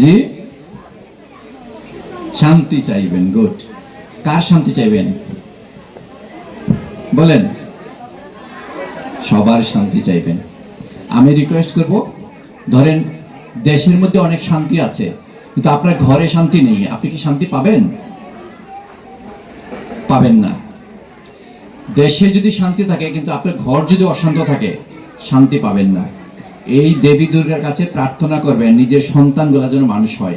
জি? শান্তি চাইবেন, গুড। কার শান্তি চাইবেন? বলেন। সবার শান্তি চাইবেন। আমি রিকোয়েস্ট করব, ধরেন দেশের মধ্যে অনেক শান্তি আছে, কিন্তু আপনার ঘরে শান্তি নেই, আপনি কি শান্তি পাবেন? পাবেন না। দেশে যদি শান্তি থাকে, কিন্তু আপনার ঘর যদি অশান্ত থাকে, শান্তি পাবেন না। এই দেবী দুর্গার কাছে প্রার্থনা করবেন নিজের সন্তানগুলা যেন মানুষ হয়।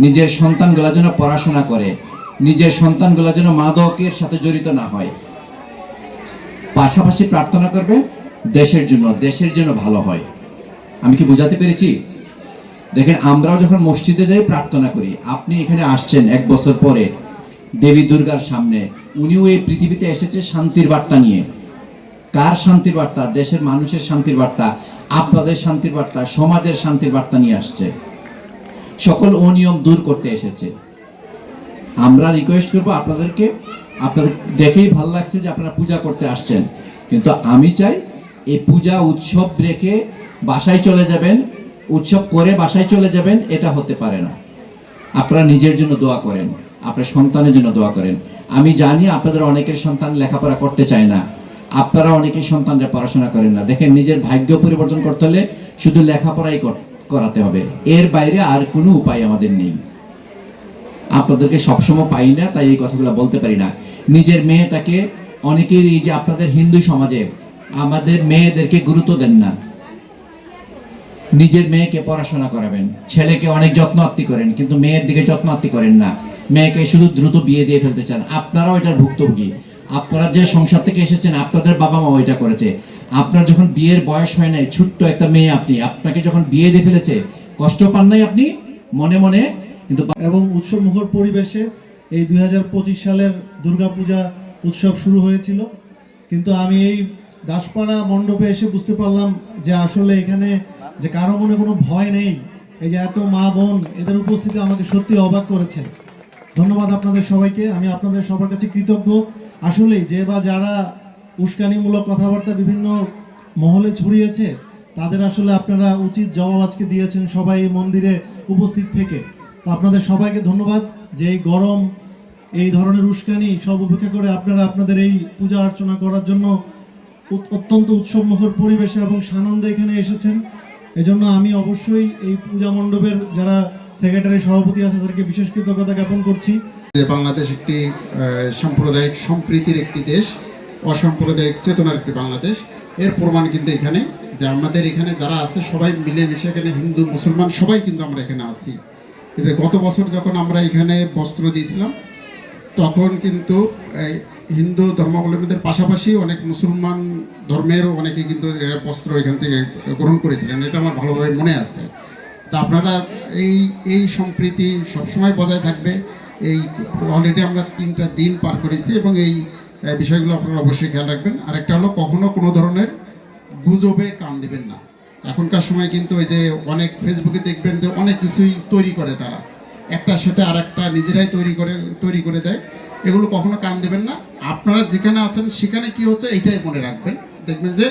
নিজের সন্তানগুলা যেন পড়াশোনা করে, নিজের সন্তানগুলা যেন মাদকের সাথে জড়িত না হয়। পাশাপাশি প্রার্থনা করবেন দেশের জন্য দেশের জন্য ভালো হয়। আমি কি বুঝাতে পেরেছি? দেখেন, আমরাও যখন মসজিদে যাই, প্রার্থনা করি, আপনি এখানে আসছেন এক বছর পরে, দেবী দুর্গার সামনে, উনিও এই পৃথিবীতে এসেছে শান্তির বার্তা নিয়ে। কার শান্তির বার্তা? দেশের মানুষের শান্তির বার্তা, আপনাদের শান্তির বার্তা, সমাজের শান্তির বার্তা নিয়ে আসছে। সকল অনিয়ম দূর করতে এসেছে। আমরা রিকোয়েস্ট করব আপনাদেরকে, আপনাদের দেখেই ভালো লাগছে যে আপনারা পূজা করতে আসছেন। কিন্তু আমি চাই এই পূজা উৎসব রেখে বাসায় চলে যাবেন, উৎসব করে বাসায় চলে যাবেন, এটা হতে পারে না। আপনারা নিজের জন্য দোয়া করেন, আপনার সন্তানের জন্য দোয়া করেন। আমি জানি আপনাদের অনেকের সন্তান লেখাপড়া করতে চায় না। আপনারা অনেকেই সন্তানরা পড়াশোনা করেন না। দেখেন, নিজের ভাগ্য পরিবর্তন করতে হলে শুধু লেখাপড়াই করাতে হবে। এর বাইরে আর কোনো উপায় আমাদের নেই। আপনাদেরকে সবসময় পাই না, তাই এই কথাগুলো বলতে পারি না। নিজের মেয়েটাকে অনেকের এই যে আপনাদের হিন্দু সমাজে আমাদের মেয়েদেরকে গুরুত্ব দেন না। নিজের মেয়েকে পড়াশোনা করাবেন। ছেলেকে অনেক যত্ন আত্মি করেন, কিন্তু মেয়ের দিকে যত্ন আত্মি করেন না। মেয়েকে শুধু দ্রুত বিয়ে দিয়ে ফেলতে চান। আপনারাও এটার ভুক্তভোগী। আপনারা যে সংসার থেকে এসেছেন, আপনাদের বাবা মা ওইটা করেছে। আপনার যখন বিয়ের বয়স হয় নাই, ছোট্ট একটা মেয়ে আপনি, আপনাকে যখন বিয়ে দিয়ে ফেলেছে, কষ্ট পান নাই আপনি? মনে মনে? কিন্তু এবং উৎসব মুখর পরিবেশে এই দুই হাজার পঁচিশ সালের দুর্গাপূজা উৎসব শুরু হয়েছিল। কিন্তু আমি এই দাসপাড়া মণ্ডপে এসে বুঝতে পারলাম যে আসলে এখানে যে কারও মনে কোনো ভয় নেই, এই যে এত মা বোন, এদের উপস্থিতি আমাকে সত্যি অবাক করেছে। ধন্যবাদ আপনাদের সবাইকে, আমি আপনাদের সবার কাছে কৃতজ্ঞ। আসলেই যে বা যারা উস্কানিমূলক কথাবার্তা বিভিন্ন মহলে ছড়িয়েছে, তাদের আসলে আপনারা উচিত জবাব আজকে দিয়েছেন সবাই এই মন্দিরে উপস্থিত থেকে। তো আপনাদের সবাইকে ধন্যবাদ যে এই গরম, এই ধরনের উস্কানি সব উপেক্ষা করে আপনারা আপনাদের এই পূজা অর্চনা করার জন্য অত্যন্ত উৎসবমুখর পরিবেশে এবং সানন্দে এখানে এসেছেন। এজন্য আমি অবশ্যই এই পূজা মণ্ডপের যারা সেক্রেটারি সভাপতি আছে, তাদেরকে বিশেষ কৃতজ্ঞতা জ্ঞাপন করছি। যে বাংলাদেশ একটি সাম্প্রদায়িক সম্প্রীতির একটি দেশ, অসাম্প্রদায়িক চেতনার একটি বাংলাদেশ। এর প্রমাণ কিন্তু এখানে যে আমাদের এখানে যারা আছে, সবাই মিলেমিশে এখানে হিন্দু, মুসলমান, সবাই কিন্তু আমরা এখানে আছি। যে গত বছর যখন আমরা এখানে বস্ত্র দিয়েছিলাম, তখন কিন্তু হিন্দু ধর্মাবলম্বীদের পাশাপাশি অনেক মুসলমান ধর্মেরও অনেকে কিন্তু বস্ত্র এখান থেকে গ্রহণ করেছিলেন। এটা আমার ভালোভাবে মনে আছে। তা আপনারা এই এই সম্প্রীতি সবসময় বজায় থাকবে। এই অলরেডি আমরা তিনটা দিন পার করেছি এবং এই বিষয়গুলো আপনারা অবশ্যই খেয়াল রাখবেন। আরেকটা হলো, কখনো কোনো ধরনের গুজবে কান দিবেন না। এখনকার সময় কিন্তু ওই যে অনেক ফেসবুকে দেখবেন যে অনেক কিছুই তৈরি করে তারা। একটার সাথে আর একটা নিজেরাই তৈরি করে তৈরি করে দেয়। এগুলো কখনো কান দেবেন না। আপনারা যেখানে আছেন সেখানে কি হচ্ছে এইটাই মনে রাখবেন। দেখবেন যে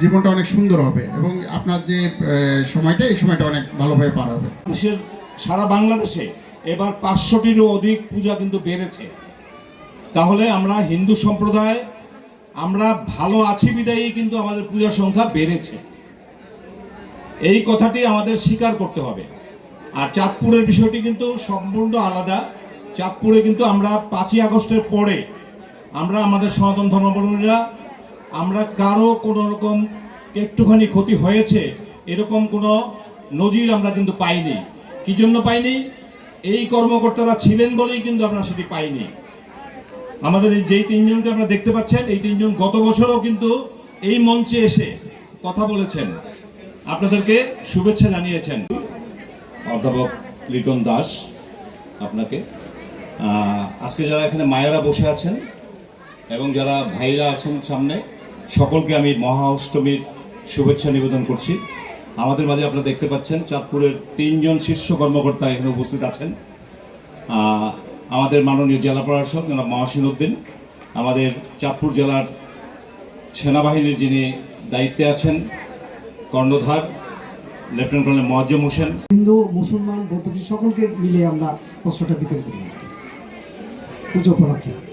জীবনটা অনেক সুন্দর হবে এবং আপনার যে সময়টা, এই সময়টা অনেক ভালোভাবে পার হবে। দেশের সারা বাংলাদেশে এবার পাঁচশোটিরও অধিক পূজা কিন্তু বেড়েছে। তাহলে আমরা হিন্দু সম্প্রদায়, আমরা ভালো আছি বিদায়ী, কিন্তু আমাদের পূজার সংখ্যা বেড়েছে। এই কথাটি আমাদের স্বীকার করতে হবে। আর চাঁদপুরের বিষয়টি কিন্তু সম্পূর্ণ আলাদা। চাঁদপুরে কিন্তু আমরা পাঁচই আগস্টের পরে আমরা আমাদের সনাতন ধর্মাবলম্বীরা আমরা কারও কোনো রকম একটুখানি ক্ষতি হয়েছে, এরকম কোনো নজির আমরা কিন্তু পাইনি। কি জন্য পাইনি? এই কর্মকর্তারা ছিলেন বলেই কিন্তু আমরা সেটি পাইনি। আমাদের এই যেই তিনজনকে আপনারা দেখতে পাচ্ছেন, এই তিনজন গত বছরও কিন্তু এই মঞ্চে এসে কথা বলেছেন। আপনাদেরকে শুভেচ্ছা জানিয়েছেন। অধ্যাপক লিটন দাস, আপনাকে। আজকে যারা এখানে মায়েরা বসে আছেন এবং যারা ভাইরা আছেন সামনে সকলকে আমি মহা অষ্টমীর শুভেচ্ছা নিবেদন করছি। আমাদের মাঝে আপনারা দেখতে পাচ্ছেন চাঁদপুরের তিনজন শীর্ষ কর্মকর্তা এখানে উপস্থিত আছেন। আমাদের মাননীয় জেলা প্রশাসক জনাব মহাসিন উদ্দিন, আমাদের চাঁদপুর জেলার সেনাবাহিনীর যিনি দায়িত্বে আছেন, কর্ণধার, লেফটেন্যান্ট কর্নেল মোয়াজ্জেম হোসেন। হিন্দু, মুসলমান, বৌদ্ধ, সকলকে মিলে আমরা বস্ত্রটা বিতরণ করি। পুজো উপলক্ষে একটা-